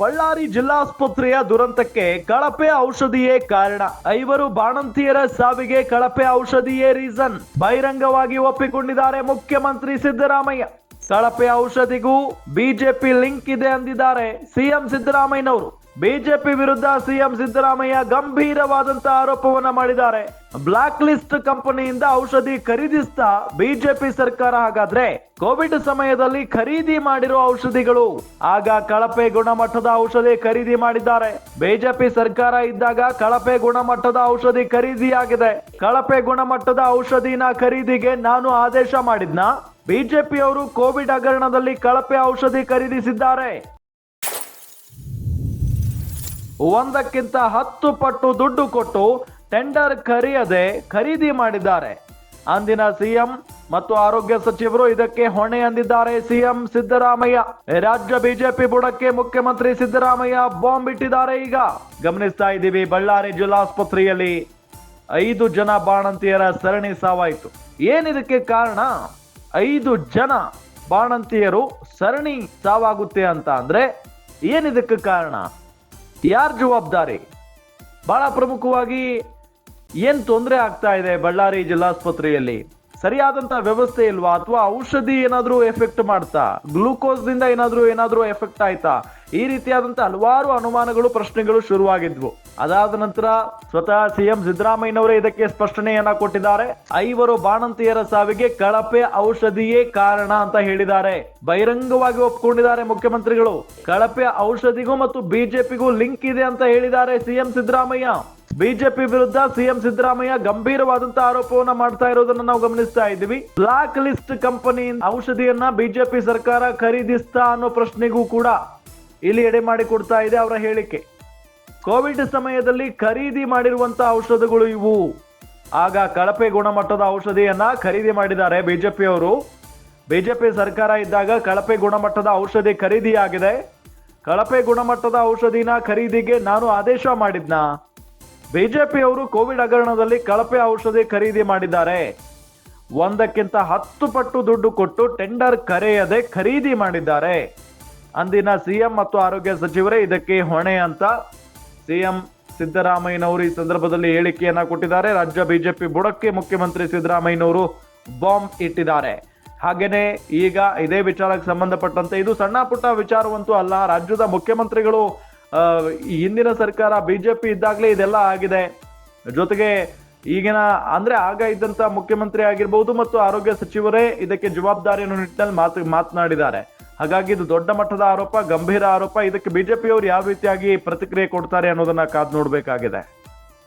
ಬಳ್ಳಾರಿ ಜಿಲ್ಲಾಸ್ಪತ್ರೆಯ ದುರಂತಕ್ಕೆ ಕಳಪೆ ಔಷಧಿಯೇ ಕಾರಣ. ಐವರು ಬಾಣಂತಿಯರ ಸಾವಿಗೆ ಕಳಪೆ ಔಷಧಿಯೇ ರೀಸನ್. ಬಹಿರಂಗವಾಗಿ ಒಪ್ಪಿಕೊಂಡಿದ್ದಾರೆ ಮುಖ್ಯಮಂತ್ರಿ ಸಿದ್ದರಾಮಯ್ಯ. ಕಳಪೆ ಔಷಧಿಗೂ ಬಿಜೆಪಿ ಲಿಂಕ್ ಇದೆ ಅಂದಿದ್ದಾರೆ ಸಿಎಂ ಸಿದ್ದರಾಮಯ್ಯನವರು. ಬಿಜೆಪಿ ವಿರುದ್ಧ ಸಿಎಂ ಸಿದ್ದರಾಮಯ್ಯ ಗಂಭೀರವಾದಂತಹ ಆರೋಪವನ್ನ ಮಾಡಿದ್ದಾರೆ. ಬ್ಲಾಕ್ ಲಿಸ್ಟ್ ಕಂಪನಿಯಿಂದ ಔಷಧಿ ಖರೀದಿಸ್ತಾ ಬಿಜೆಪಿ ಸರ್ಕಾರ ಹಾಗಾದ್ರೆ ಕೋವಿಡ್ ಸಮಯದಲ್ಲಿ ಖರೀದಿ ಮಾಡಿರೋ ಔಷಧಿಗಳು. ಆಗ ಕಳಪೆ ಗುಣಮಟ್ಟದ ಔಷಧಿ ಖರೀದಿ ಮಾಡಿದ್ದಾರೆ. ಬಿಜೆಪಿ ಸರ್ಕಾರ ಇದ್ದಾಗ ಕಳಪೆ ಗುಣಮಟ್ಟದ ಔಷಧಿ ಖರೀದಿಯಾಗಿದೆ. ಕಳಪೆ ಗುಣಮಟ್ಟದ ಔಷಧಿನ ಖರೀದಿಗೆ ನಾನು ಆದೇಶ ಮಾಡಿದ್ನ? ಬಿಜೆಪಿಯವರು ಕೋವಿಡ್ ಹಗರಣದಲ್ಲಿ ಕಳಪೆ ಔಷಧಿ ಖರೀದಿಸಿದ್ದಾರೆ. ಒಂದಕ್ಕಿಂತ ಹತ್ತು ಪಟ್ಟು ದುಡ್ಡು ಕೊಟ್ಟು ಟೆಂಡರ್ ಕರೆಯದೆ ಖರೀದಿ ಮಾಡಿದ್ದಾರೆ. ಅಂದಿನ ಸಿಎಂ ಮತ್ತು ಆರೋಗ್ಯ ಸಚಿವರು ಇದಕ್ಕೆ ಹೊಣೆ ಅಂದಿದ್ದಾರೆ. ಸಿಎಂ ಸಿದ್ದರಾಮಯ್ಯ. ರಾಜ್ಯ ಬಿಜೆಪಿ ಬುಡಕ್ಕೆ ಮುಖ್ಯಮಂತ್ರಿ ಸಿದ್ದರಾಮಯ್ಯ ಬಾಂಬ್ ಇಟ್ಟಿದ್ದಾರೆ ಈಗ. ಗಮನಿಸ್ತಾ ಇದ್ದೀವಿ ಬಳ್ಳಾರಿ ಜಿಲ್ಲಾಸ್ಪತ್ರೆಯಲ್ಲಿ ಐದು ಜನ ಬಾಣಂತಿಯರ ಸರಣಿ ಸಾವಾಯಿತು. ಏನಿದಕ್ಕೆ ಕಾರಣ? ಐದು ಜನ ಬಾಣಂತಿಯರು ಸರಣಿ ಸಾವಾಗುತ್ತೆ ಅಂತ ಅಂದ್ರೆ ಏನಿದಕ್ಕೆ ಕಾರಣ? ಯಾರ್ ಜವಾಬ್ದಾರಿ? ಬಹಳ ಪ್ರಮುಖವಾಗಿ ಏನ್ ತೊಂದರೆ ಆಗ್ತಾ ಇದೆ ಬಳ್ಳಾರಿ ಜಿಲ್ಲಾಸ್ಪತ್ರೆಯಲ್ಲಿ? ಸರಿಯಾದಂತ ವ್ಯವಸ್ಥೆ ಇಲ್ವಾ? ಅಥವಾ ಔಷಧಿ ಏನಾದರೂ ಎಫೆಕ್ಟ್ ಮಾಡ್ತಾ? ಗ್ಲೂಕೋಸ್ ದಿಂದ ಏನಾದರೂ ಏನಾದರೂ ಎಫೆಕ್ಟ್ ಆಯ್ತಾ? ಈ ರೀತಿಯಾದಂತ ಹಲವಾರು ಅನುಮಾನಗಳು, ಪ್ರಶ್ನೆಗಳು ಶುರುವಾಗಿದ್ವು. ಅದಾದ ನಂತರ ಸ್ವತಃ ಸಿಎಂ ಸಿದ್ದರಾಮಯ್ಯನವರೇ ಇದಕ್ಕೆ ಸ್ಪಷ್ಟನೆಯನ್ನ ಕೊಟ್ಟಿದ್ದಾರೆ. ಐವರು ಬಾಣಂತಿಯರ ಸಾವಿಗೆ ಕಳಪೆ ಔಷಧಿಯೇ ಕಾರಣ ಅಂತ ಹೇಳಿದ್ದಾರೆ. ಬಹಿರಂಗವಾಗಿ ಒಪ್ಕೊಂಡಿದ್ದಾರೆ ಮುಖ್ಯಮಂತ್ರಿಗಳು. ಕಳಪೆ ಔಷಧಿಗೂ ಮತ್ತು ಬಿಜೆಪಿಗೂ ಲಿಂಕ್ ಇದೆ ಅಂತ ಹೇಳಿದ್ದಾರೆ ಸಿಎಂ ಸಿದ್ದರಾಮಯ್ಯ. ಬಿಜೆಪಿ ವಿರುದ್ಧ ಸಿಎಂ ಸಿದ್ದರಾಮಯ್ಯ ಗಂಭೀರವಾದಂತಹ ಆರೋಪವನ್ನ ಮಾಡ್ತಾ ಇರೋದನ್ನ ನಾವು ಗಮನಿಸ್ತಾ ಇದ್ದೀವಿ. ಬ್ಲಾಕ್ ಲಿಸ್ಟ್ ಕಂಪನಿ ಔಷಧಿಯನ್ನ ಬಿಜೆಪಿ ಸರ್ಕಾರ ಖರೀದಿಸ್ತಾ ಅನ್ನೋ ಪ್ರಶ್ನೆಗೂ ಕೂಡ ಇಲ್ಲಿ ಎಡೆ ಮಾಡಿ ಕೊಡ್ತಾ ಇದೆ ಅವರ ಹೇಳಿಕೆ. ಕೋವಿಡ್ ಸಮಯದಲ್ಲಿ ಖರೀದಿ ಮಾಡಿರುವಂತಹ ಔಷಧಗಳು ಇವು. ಆಗ ಕಳಪೆ ಗುಣಮಟ್ಟದ ಔಷಧಿಯನ್ನ ಖರೀದಿ ಮಾಡಿದ್ದಾರೆ ಬಿಜೆಪಿಯವರು ಬಿಜೆಪಿ ಸರ್ಕಾರ ಇದ್ದಾಗ ಕಳಪೆ ಗುಣಮಟ್ಟದ ಔಷಧಿ ಖರೀದಿಯಾಗಿದೆ. ಕಳಪೆ ಗುಣಮಟ್ಟದ ಔಷಧಿನ ಖರೀದಿಗೆ ನಾನು ಆದೇಶ ಮಾಡಿದ್ನ? ಬಿಜೆಪಿಯವರು ಕೋವಿಡ್ ಹಗರಣದಲ್ಲಿ ಕಳಪೆ ಔಷಧಿ ಖರೀದಿ ಮಾಡಿದ್ದಾರೆ. ಒಂದಕ್ಕಿಂತ ಹತ್ತು ಪಟ್ಟು ದುಡ್ಡು ಕೊಟ್ಟು ಟೆಂಡರ್ ಕರೆಯದೆ ಖರೀದಿ ಮಾಡಿದ್ದಾರೆ. ಅಂದಿನ ಸಿಎಂ ಮತ್ತು ಆರೋಗ್ಯ ಸಚಿವರೇ ಇದಕ್ಕೆ ಹೊಣೆ ಅಂತ ಸಿಎಂ ಸಿದ್ದರಾಮಯ್ಯನವರು ಈ ಸಂದರ್ಭದಲ್ಲಿ ಹೇಳಿಕೆಯನ್ನ ಕೊಟ್ಟಿದ್ದಾರೆ. ರಾಜ್ಯ ಬಿಜೆಪಿ ಬುಡಕ್ಕೆ ಮುಖ್ಯಮಂತ್ರಿ ಸಿದ್ದರಾಮಯ್ಯನವರು ಬಾಂಬ್ ಇಟ್ಟಿದ್ದಾರೆ. ಹಾಗೇನೆ ಈಗ ಇದೇ ವಿಚಾರಕ್ಕೆ ಸಂಬಂಧಪಟ್ಟಂತೆ ಇದು ಸಣ್ಣ ಪುಟ್ಟ ವಿಚಾರವಂತೂ ಅಲ್ಲ. ರಾಜ್ಯದ ಮುಖ್ಯಮಂತ್ರಿಗಳು ಹಿಂದಿನ ಸರ್ಕಾರ, ಬಿಜೆಪಿ ಇದ್ದಾಗಲೇ ಇದೆಲ್ಲ ಆಗಿದೆ. ಜೊತೆಗೆ ಈಗಿನ, ಅಂದ್ರೆ ಆಗ ಇದ್ದಂತ ಮುಖ್ಯಮಂತ್ರಿ ಆಗಿರ್ಬೋದು ಮತ್ತು ಆರೋಗ್ಯ ಸಚಿವರೇ ಇದಕ್ಕೆ ಜವಾಬ್ದಾರಿಯನ್ನು ನಿಟ್ಟಿನಲ್ಲಿ ಮಾತು, ಮಾತನಾಡಿದ್ದಾರೆ. ಹಾಗಾಗಿ ಇದು ದೊಡ್ಡ ಮಟ್ಟದ ಆರೋಪ, ಗಂಭೀರ ಆರೋಪ. ಇದಕ್ಕೆ ಬಿಜೆಪಿಯವರು ಯಾವ ರೀತಿಯಾಗಿ ಪ್ರತಿಕ್ರಿಯೆ ಕೊಡ್ತಾರೆ ಅನ್ನೋದನ್ನ ಕಾದ್ ನೋಡ್ಬೇಕಾಗಿದೆ.